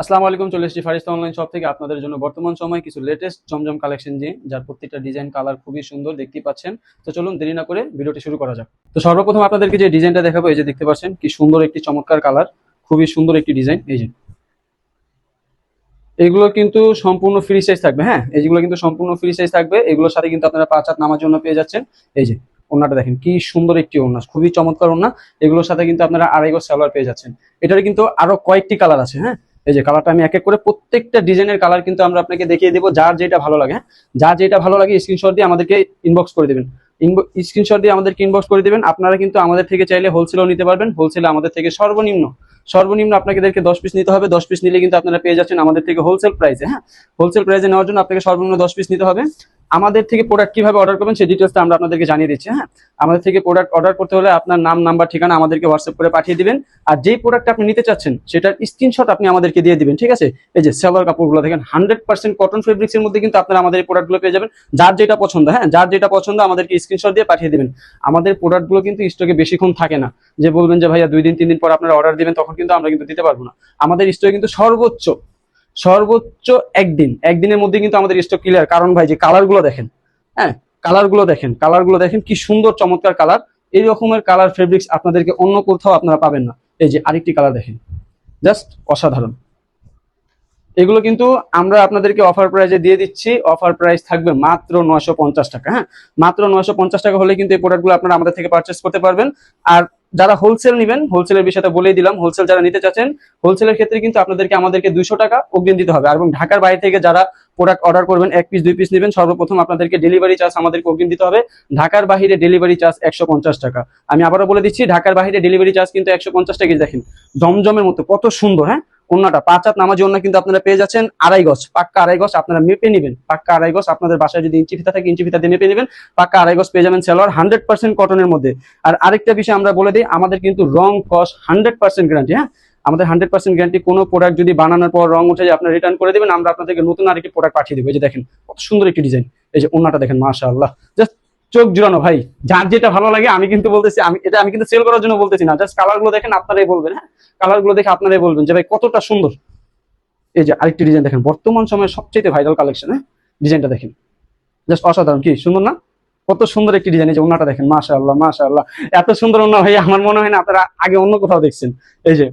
আসসালামু আলাইকুম, চলে এসেছি ফারিস্তা অনলাইন শপ থেকে আপনাদের জন্য বর্তমান সময় কিছু লেটেস্ট জমজম কালেকশন নিয়ে, যার প্রত্যেকটা ডিজাইন কালার খুবই সুন্দর দেখতে পাচ্ছেন। তো চলুন দেরি না করে ভিডিওটি শুরু করা যাক। তো সর্বপ্রথম আপনাদেরকে যে ডিজাইনটা দেখাবো, এই যে দেখতে পাচ্ছেন, কি সুন্দর একটি চমৎকার কালার খুবই সুন্দর একটি ডিজাইন এই যে। এগুলো কিন্তু সম্পূর্ণ ফ্রি সাইজ থাকবে হ্যাঁ? এইগুলো কিন্তু সম্পূর্ণ ফ্রি সাইজ থাকবে। এগুলোর সাথে কিন্তু আপনারা পাঁচ হাত নামার জন্য পেয়ে যাচ্ছেন। এই যে ওনাটা দেখেন, কি সুন্দর একটি ওনা খুবই চমৎকার ওনা এগুলোর সাথে কিন্তু আপনারা আড়াই সালোয়ার পেয়ে যাচ্ছেন। এটার কিন্তু আরও কয়েকটি কালার আছে হ্যাঁ? এই যে কালারটা আমি এক এক করে প্রত্যেকটা ডিজাইনের কালার কিন্তু আমরা আপনাকে দেখিয়ে দেবো, যার যেটা ভালো লাগে হ্যাঁ? যার যেটা ভালো লাগে স্ক্রিনশট দিয়ে আমাদেরকে ইনবক্স করে দেবেন। স্ক্রিনশট দিয়ে আমাদেরকে ইনবক্স করে দেবেন। আপনারা কিন্তু আমাদের থেকে চাইলে হোলসেলও নিতে পারবেন। হোলসেলে আমাদের থেকে সর্বনিম্ন সর্বনিম্ন আপনাদেরকে দশ পিস নিতে হবে। দশ পিস নিলে কিন্তু আপনারা পেয়ে যাচ্ছেন আমাদের থেকে হোলসেল প্রাইসে হ্যাঁ? হোলসেল প্রাইসে নেওয়ার জন্য আপনাকে সর্বনিম্ন দশ পিস নিতে হবে। আমাদের থেকে প্রোডাক্ট কীভাবে অর্ডার করবেন সেই ডিটেলসটা আমরা আপনাদেরকে জানিয়ে দিচ্ছি হ্যাঁ? আমাদের থেকে প্রোডাক্ট অর্ডার করতে হলে আপনার নাম নাম্বার ঠিকানা আমাদেরকে হোয়াটসঅ্যাপ করে পাঠিয়ে দিবেন। আর যেই প্রোডাক্ট আপনি নিতে চাচ্ছেন, সেটার স্ক্রিনশট আপনি আমাদেরকে দিয়ে দিবেন, ঠিক আছে? এই যে সেলার কাপড়গুলো দেখেন হান্ড্রেড পার্সেন্ট কটন ফেব্রিক্সের মধ্যে কিন্তু আপনারা আমাদের এই প্রোডাক্টগুলো পেয়ে যাবেন। যার যেটা পছন্দ হ্যাঁ? যার যেটা পছন্দ আমাদেরকে স্ক্রিনশট দিয়ে পাঠিয়ে দিবেন। আমাদের প্রোডাক্টগুলো কিন্তু স্টকে বেশিক্ষণ থাকে না। যে বলবেন যে, ভাইয়া, দুই দিন, তিন দিন পর আপনারা অর্ডার দিবেন, তখন কিন্তু আমরা কিন্তু দিতে পারব না। আমাদের স্টকে কিন্তু সর্বোচ্চ সর্বোচ্চ একদিন। একদিনের মধ্যে কিন্তু আমাদের স্টক ক্লিয়ার কারণ ভাই, যে কালারগুলো দেখেন হ্যাঁ কালারগুলো দেখেন কালারগুলো দেখেন, কি সুন্দর চমৎকার কালার এই রকমের কালার ফেব্রিক্স আপনাদেরকে অন্য কোথাও আপনারা পাবেন না। এই যে আরেকটি কালার দেখেন। জাস্ট অসাধারণ। এগুলো কিন্তু আমরা আপনাদেরকে অফার প্রাইজে দিয়ে দিচ্ছি। অফার প্রাইস থাকবে মাত্র নয়শো পঞ্চাশ টাকা হ্যাঁ? মাত্র নয়শো পঞ্চাশ টাকা হলে কিন্তু এই প্রোডাক্টগুলো আপনারা আমাদের থেকে পারচেস করতে পারবেন। আর যারা হোলসেল নেবেন হোলসেলের বিষয়টা বলেই দিলাম হোলসেল যারা নিতে চাচ্ছেন হোলসেলের ক্ষেত্রে কিন্তু আপনাদেরকে, আমাদেরকে দুশো টাকা অগ্রিম দিতে হবে। এবং ঢাকার বাইরে থেকে যারা প্রোডাক্ট অর্ডার করবেন, এক পিস দুই পিস নেবেন, সর্বপ্রথম আপনাদেরকে ডেলিভারি চার্জ আমাদেরকে অগ্রিম দিতে হবে। ঢাকার বাইরে ডেলিভারি চার্জ একশো পঞ্চাশ টাকা। আমি আবারও বলে দিচ্ছি, ঢাকার বাইরে ডেলিভারি চার্জ কিন্তু একশো পঞ্চাশ টাকা। দেখেন, জমজমের মতো, কত সুন্দর হ্যাঁ? অন্যটা পাঁচ হাত নামাজি অন্য কিন্তু আপনারা পেয়ে যাচ্ছেন। আড়াই গজ, পাক্কা আড়াই গছ আপনারা মেপে নেবেন। পাক্কা আড়াই গছ আপনাদের বাসায় যদি ইঞ্চি ফিতা থাকে, ইঞ্চি ফিতা দিয়ে মেপে নেবেন। পাক্কা আড়াই গছ পেয়ে যাবেন সেলোয়ার হান্ড্রেড পার্সেন্ট কটনের মধ্যে। আর আরেকটা বিষয় আমরা বলে দিই, আমাদের কিন্তু রং কস হান্ড্রেড পার্সেন্ট গ্যারান্টি হ্যাঁ? আমাদের হান্ড্রেড পার্সেন্ট গ্যারান্টি কোনো প্রোডাক্ট যদি বানানোর পর রং উঠে যায়, আপনার রিটার্ন করে দেবেন, আমরা আপনাদেরকে নতুন আরেকটি প্রোডাক্ট পাঠিয়ে দেবো। এই যে দেখেন, কত সুন্দর একটি ডিজাইন এই যে অন্যটা দেখেন মাশা আল্লাহ জাস্ট চোখ জুড়ানো, ভাই, যার যেটা ভালো লাগে, আমি কিন্তু বলতেছি, আমি এটা আমি কিন্তু সেল করার জন্য বলতেছি না জাস্ট কালারগুলো দেখেন, আপনারাই বলবেন হ্যাঁ? কালারগুলো দেখে আপনারাই বলবেন যে, ভাই, কতটা সুন্দর। এই যে আরেকটি ডিজাইন দেখেন, বর্তমান সময়ে সবচেয়ে ভাইরাল কালেকশন হ্যাঁ? ডিজাইনটা দেখেন। জাস্ট অসাধারণ, কি, সুন্দর না? কত সুন্দর একটি ডিজাইন এই যে ওনাটা দেখেন মাশা আল্লাহ আল্লাহ এত সুন্দর ওনা ভাই, আমার মনে হয় না আপনারা আগে অন্য কোথাও দেখছেন। এই যে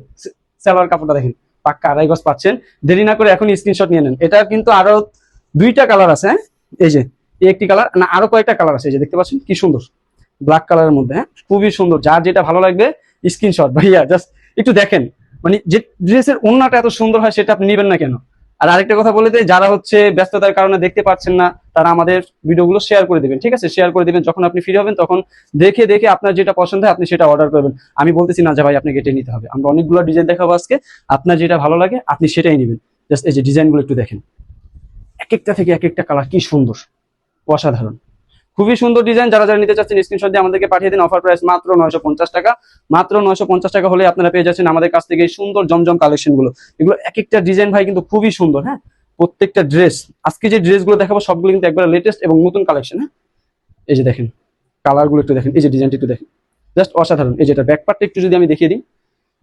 সালোয়ার কাপড়টা দেখেন, পাক্কা আড়াই গজ পাচ্ছেন। দেরি না করে এখন স্ক্রিনশট নিয়ে নেন। এটা কিন্তু আরও দুইটা কালার আছে হ্যাঁ? এই যে একটি কালার না, আরও কয়েকটা কালার আছে, এই যে দেখতে পাচ্ছেন, কি সুন্দর। ব্ল্যাক কালারের মধ্যে হ্যাঁ? খুবই সুন্দর। যার যেটা ভালো লাগবে স্ক্রিনশট ভাইয়া জাস্ট একটু দেখেন। মানে যে ড্রেসের ওন্নাটা এত সুন্দর হয়, সেটা আপনি নেবেন না কেন? আর আরেকটা কথা বলে যারা হচ্ছে ব্যস্ততার কারণে দেখতে পাচ্ছেন না তারা আমাদের ভিডিওগুলো শেয়ার করে দিবেন, ঠিক আছে? শেয়ার করে দেবেন, যখন আপনি ফ্রি হবেন, তখন দেখে দেখে আপনার যেটা পছন্দ হয়, আপনি সেটা অর্ডার করবেন। আমি বলতেছি না যে ভাই আপনাকে এটা নিতে হবে। আমরা অনেকগুলো ডিজাইন দেখাবো আজকে। আপনার যেটা ভালো লাগে, আপনি সেটাই নেবেন। জাস্ট এই যে ডিজাইনগুলো একটু দেখেন। এক একটা থেকে এক একটা কালার কি সুন্দর, অসাধারণ। খুবই সুন্দর ডিজাইন যারা যারা নিতে চাচ্ছেন স্ক্রিনশট দিয়ে আমাদেরকে পাঠিয়ে দিন। অফার প্রাইস মাত্র নয়শো পঞ্চাশ টাকা। মাত্র নয়শো পঞ্চাশ টাকা হলে আপনারা পেয়ে যাচ্ছেন আমাদের কাছ থেকে এই সুন্দর জমজম কালেকশনগুলো এগুলো এক একটা ডিজাইন ভাই কিন্তু খুবই সুন্দর হ্যাঁ? প্রত্যেকটা ড্রেস আজকে যে ড্রেসগুলো দেখাবো, সবগুলো কিন্তু একবার লেটেস্ট এবং নতুন কালেকশন হ্যাঁ? এই যে দেখেন কালারগুলো একটু দেখেন, এই যে ডিজাইনটা একটু দেখেন। জাস্ট অসাধারণ, এই যেটা ব্যাকপার্টটা একটু যদি আমি দেখিয়ে দিই,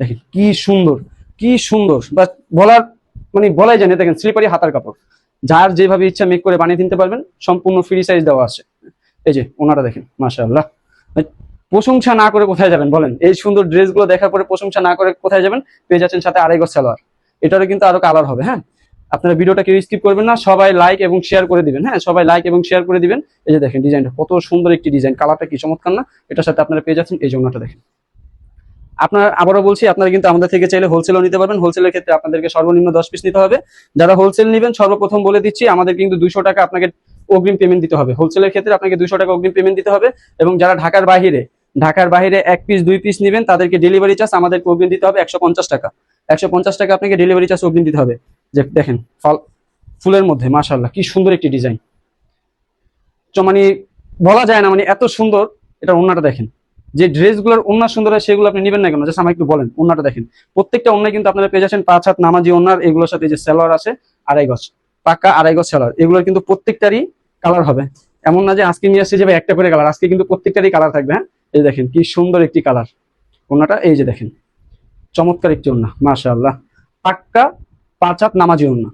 দেখেন কি সুন্দর কি সুন্দর, বা বলার মানে বলাই যায় না, দেখেন স্লিপারি হাতার কাপড়। যার যেভাবে ইচ্ছা মেক করে বানিয়ে দিতে পারবেন, সম্পূর্ণ ফ্রি সাইজ দেওয়া আছে। এই যে ওনারা দেখেন, মাশাআল্লাহ। প্রশংসা না করে কোথায় যাবেন, বলেন? এই সুন্দর ড্রেসগুলো দেখার পরে প্রশংসা না করে কোথায় যাবেন? পেয়ে যাচ্ছেন সাথে আড়াই গজ সালোয়ার। এটারও কিন্তু আরও কালার হবে হ্যাঁ? আপনারা ভিডিওটা কেউ স্কিপ করবেন না, সবাই লাইক এবং শেয়ার করে দিবেন হ্যাঁ? সবাই লাইক এবং শেয়ার করে দিবেন। এই যে দেখেন ডিজাইনটা কত সুন্দর একটি ডিজাইন কালারটা কি চমৎকার না? এটার সাথে আপনারা পেয়ে যাচ্ছেন এই জন্যটা দেখেন। আপনার, আবারও বলছি, আপনারা কিন্তু আমাদের থেকে চাইলে হোলসেলও নিতে পারবেন। হোলসেলের ক্ষেত্রে আপনাদেরকে সর্বনিম্ন দশ পিস নিতে হবে। যারা হোলসেল নেবেন, সর্বপ্রথম বলে দিচ্ছি, আমাদের কিন্তু দুশো টাকা আপনাকে অগ্রিম পেমেন্ট দিতে হবে। হোলসেলের ক্ষেত্রে আপনাকে দুশো টাকা অগ্রিম পেমেন্ট দিতে হবে এবং যারা ঢাকার বাইরে ঢাকার বাইরে এক পিস দুই পিস নেবেন, তাদেরকে ডেলিভারি চার্জ আমাদেরকে অগ্রিম দিতে হবে একশো পঞ্চাশ টাকা। একশো পঞ্চাশ টাকা আপনাকে ডেলিভারি চার্জ অগ্রিম দিতে হবে। যে দেখেন, ফল, ফুলের মধ্যে মাশাল্লাহ কি সুন্দর একটি ডিজাইন। মানে বলা যায় না মানে এত সুন্দর, এটা ওন্নাটা দেখেন। যে ড্রেসগুলোর ওন্না সুন্দর হয়, সেগুলো আপনি নেবেন না কেন? জাস্ট আমাকে একটু বলেন, ওন্নাটা দেখেন। প্রত্যেকটা ওন্নায় কিন্তু আপনারা পেয়ে যাচ্ছেন পাঁচ হাত নামাজি ওন্নার, এগুলোর সাথে যে সেলোয়ার আছে, আড়াই গজ, পাকা আড়াই গজ সেলোয়ার এগুলোর কিন্তু প্রত্যেকটারই কালার হবে। এমন না যে আজকে নিয়ে আসছে যে একটা করে কালার, আজকে কিন্তু প্রত্যেকটারই কালার থাকবে হ্যাঁ? এই যে দেখেন, কি সুন্দর একটি কালার। ওন্নাটা এই যে দেখেন, চমৎকার একটি ওন্না, মাশাআল্লাহ। পাক্কা পাঁচ হাত নামাজি ওন্না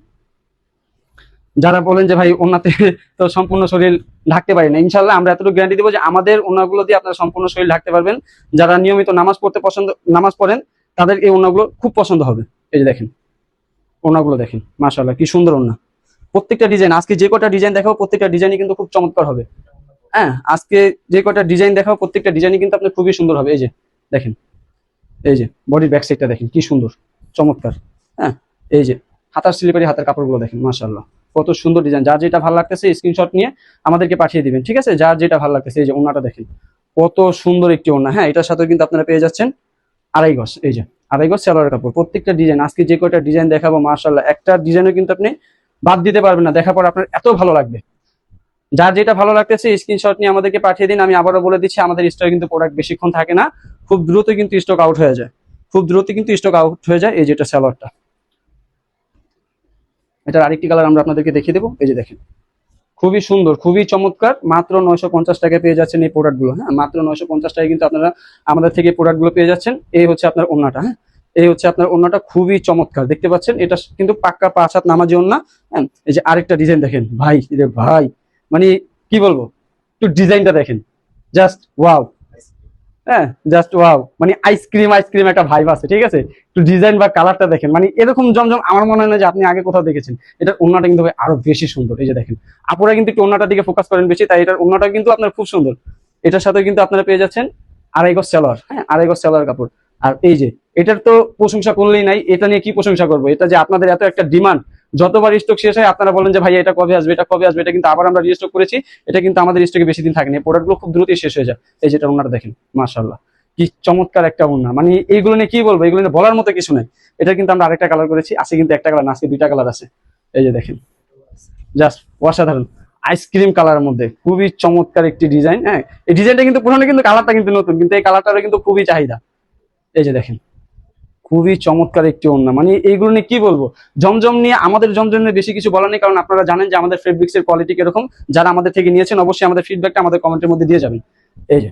যারা বলেন যে ভাই ওনাতে তো সম্পূর্ণ শরীর ঢাকতে পারি না, ইনশাল্লাহ আমরা এতটুকু গ্যারান্টি দেবো যে আমাদের ওনাগুলো দিয়ে আপনারা সম্পূর্ণ শরীর ঢাকতে পারবেন। যারা নিয়মিত নামাজ পড়তে পছন্দ, নামাজ পড়েন, তাদের এই ওনাগুলো খুব পছন্দ হবে। এই যে দেখেন ওনাগুলো দেখেন মাশাল্লাহ কি সুন্দর ওনা প্রত্যেকটা ডিজাইন আজকে যে কটা ডিজাইন দেখাবো, প্রত্যেকটা ডিজাইনই কিন্তু খুব চমৎকার হবে। হ্যাঁ আজকে যে কটা ডিজাইন দেখাবো, প্রত্যেকটা ডিজাইনই কিন্তু আপনার খুবই সুন্দর হবে। এই যে, দেখেন, এই যে বডির ব্যাক সাইডটা দেখেন, কি সুন্দর, চমৎকার। হ্যাঁ এই যে হাতার স্লিপারি হাতের কাপড়গুলো দেখেন মাশাল্লাহ কত সুন্দর ডিজাইন যার যেটা ভালো লাগতেছে স্ক্রিনশট নিয়ে আমাদেরকে পাঠিয়ে দিবেন, ঠিক আছে? যার যেটা ভালো লাগতেছে, এই যে ওনাটা দেখেন। কত সুন্দর একটি ওনা হ্যাঁ এটার সাথে কিন্তু আপনারা পেয়ে যাচ্ছেন আড়াই গজ, এই যে, আড়াই গজ সালোয়ার কাপড়। প্রত্যেকটা ডিজাইন আজকে যে কয়টা ডিজাইন দেখাবো মাশাল্লাহ একটা ডিজাইনও কিন্তু আপনি বাদ দিতে পারবেন না। দেখার পর আপনার এত ভালো লাগবে। যার যেটা ভালো লাগতেছে স্ক্রিনশট নিয়ে আমাদেরকে পাঠিয়ে দিন। আমি আবারও বলে দিচ্ছি, আমাদের স্টকে কিন্তু প্রোডাক্ট বেশিক্ষণ থাকে না। খুব দ্রুত কিন্তু স্টক আউট হয়ে যায়। খুব দ্রুত কিন্তু স্টক আউট হয়ে যায় এই যেটা স্যালোয়ারটা এটার আরেকটি কালার আমরা আপনাদেরকে দেখিয়ে দেবো। এই যে দেখেন। খুবই সুন্দর, খুবই চমৎকার। মাত্র নয়শো পঞ্চাশ টাকায় পেয়ে যাচ্ছেন এই প্রোডাক্টগুলো হ্যাঁ? মাত্র নয়শো পঞ্চাশ টাকায় কিন্তু আপনারা আমাদের থেকে প্রোডাক্টগুলো পেয়ে যাচ্ছেন। এই হচ্ছে আপনার ওন্নাটা হ্যাঁ? এই হচ্ছে আপনার ওন্নাটা খুবই চমৎকার। দেখতে পাচ্ছেন? এটা কিন্তু পাক্কা পাঁচ হাত নামাজি ওন্না হ্যাঁ? এই যে আরেকটা ডিজাইন দেখেন। ভাই, রে ভাই। মানে কি বলব? একটু ডিজাইনটা দেখেন। জাস্ট ওয়াও হ্যাঁ জাস্ট ওয়াও মানে আইসক্রিম আইসক্রিম একটা ভাইব আছে, ঠিক আছে? একটু ডিজাইন বা কালারটা দেখেন মানে এরকম জমজম আমার মনে হয় না যে আপনি আগে কোথাও দেখেছেন। এটার ওন্নাটা কিন্তু আরও বেশি সুন্দর, এই যে দেখেন। আপুরা কিন্তু একটু ওন্নাটার দিকে ফোকাস করেন বেশি, তাই এটার ওন্নাটা কিন্তু আপনার খুব সুন্দর। এটার সাথে কিন্তু আপনারা পেয়ে যাচ্ছেন আড়াই গজ সালোয়ার হ্যাঁ আড়াই গজ সালোয়ার কাপড়। আর এই যে, এটার তো প্রশংসা করলেই নাই, এটা নিয়ে কি প্রশংসা করব? এটা যে আপনাদের এত একটা ডিমান্ড যতবার স্টক শেষ হয়, আপনারা বলেন যে ভাই এটা কবে আসবে, এটা কবে আসবে? এটা কিন্তু আবার আমরা রিস্টক করেছি। এটা কিন্তু আমাদের স্টকে বেশি দিন থাকেনি। প্রোডাক্টগুলো খুব দ্রুতই শেষ হয়ে যায়। এই যেটা ওনারা দেখেন মাশাল্লাহ কি চমৎকার একটা ওনা। মানে এইগুলো নিয়ে কি বলব? এগুলো নিয়ে বলার মতো কিছু নেই। এটা কিন্তু আমরা আরেকটা কালার করেছি। আজকে কিন্তু একটা কালার না, আজকে দুইটা কালার আছে। এই যে দেখেন। জাস্ট অসাধারণ। আইসক্রিম কালারের মধ্যে খুবই চমৎকার একটি ডিজাইন হ্যাঁ? এই ডিজাইনটা কিন্তু পুরোনো, কিন্তু কালারটা কিন্তু নতুন। কিন্তু এই কালারটার কিন্তু খুবই চাহিদা। এই যে দেখেন। খুবই চমৎকার একটি ওন্না মানে এইগুলো নিয়ে কি বলব? জমজম নিয়ে আমাদের জমজম নিয়ে বেশি কিছু বলার নেই, কারণ আপনারা জানেন যে আমাদের ফেব্রিক্স এর কোয়ালিটি কীরকম। যারা আমাদের থেকে নিয়েছেন, অবশ্যই আমাদের ফিডব্যাকটা আমাদের কমেন্টের মধ্যে দিয়ে যাবেন। এই যে।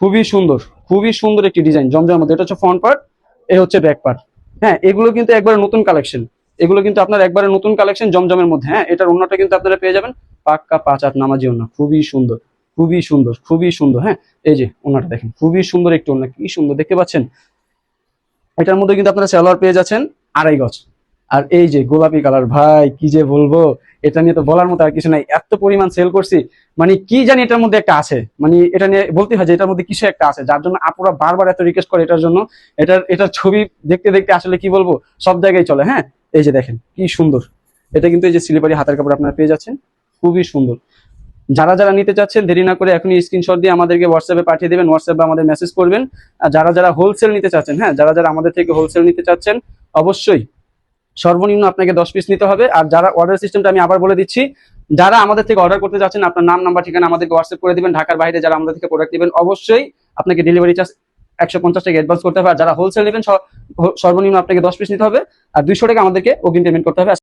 খুবই সুন্দর খুবই সুন্দর একটি ডিজাইন জমজমের মধ্যে। এটা হচ্ছে ফ্রন্ট পার্ট এ হচ্ছে ব্যাক পার্ট হ্যাঁ এগুলো কিন্তু একবারে নতুন কালেকশন এগুলো কিন্তু আপনার একবারে নতুন কালেকশন জমজমের মধ্যে। হ্যাঁ এটার অন্যটা কিন্তু আপনারা পেয়ে যাবেন। পাক্কা পাঁচ আট নামাজি অন্য খুবই সুন্দর খুবই সুন্দর খুবই সুন্দর। হ্যাঁ এই যে ওনাটা দেখেন। খুবই সুন্দর একটি ওনা কি সুন্দর, দেখতে পাচ্ছেন? এটার মধ্যে কিন্তু আপনারা সালোয়ার পেয়ে যাচ্ছেন আড়াই গজ। আর এই যে গোলাপি কালার, ভাই, কি যে বলব? এটা নিয়ে তো বলার মতো আর কিছু নাই। এত পরিমাণ সেল করছি। মানে কি জানি এটার মধ্যে একটা আছে। মানে এটা নিয়ে বলতে হয় যে এটার মধ্যে কিছু একটা আছে? যার জন্য আপুরা বারবার এত রিকোয়েস্ট করে এটার জন্য। এটার এটার ছবি দেখতে দেখতে আসলে কি বলব? সব জায়গায় চলে হ্যাঁ? এই যে দেখেন, কি সুন্দর। এটা কিন্তু এই যে স্লিপারি হাতের কাপড় আপনারা পেয়ে যাচ্ছেন। খুবই সুন্দর। যারা যারা নিতে চাচ্ছেন, দেরি না করে এখনই স্ক্রিনশট দিয়ে আমাদেরকে হোয়াটসঅ্যাপে পাঠিয়ে দেবেন হোয়াটসঅ্যাপে আমাদের মেসেজ করবেন। আর যারা যারা হোলসেল নিতে চাচ্ছেন হ্যাঁ যারা যারা আমাদের থেকে হোলসেল নিতে চাচ্ছেন, অবশ্যই সর্বনিম্ন আপনাকে দশ পিস নিতে হবে। আর যারা অর্ডার সিস্টেমটা আমি আবার বলে দিচ্ছি, যারা আমাদের থেকে অর্ডার করতে যাচ্ছেন, আপনার নাম নাম্বার ঠিকানা আমাদেরকে হোয়াটসঅ্যাপ করে দিবেন। ঢাকার বাইরে যারা আমাদের থেকে প্রোডাক্ট নেবেন, অবশ্যই আপনাকে ডেলিভারি চার্জ একশো পঞ্চাশ টাকা অ্যাডভান্স করতে হবে। আর যারা হোলসেল নেবেন সর্বনিম্ন আপনাকে দশ পিস নিতে হবে। আর দুইশো টাকা আমাদেরকে অগ্রিম পেমেন্ট করতে হবে।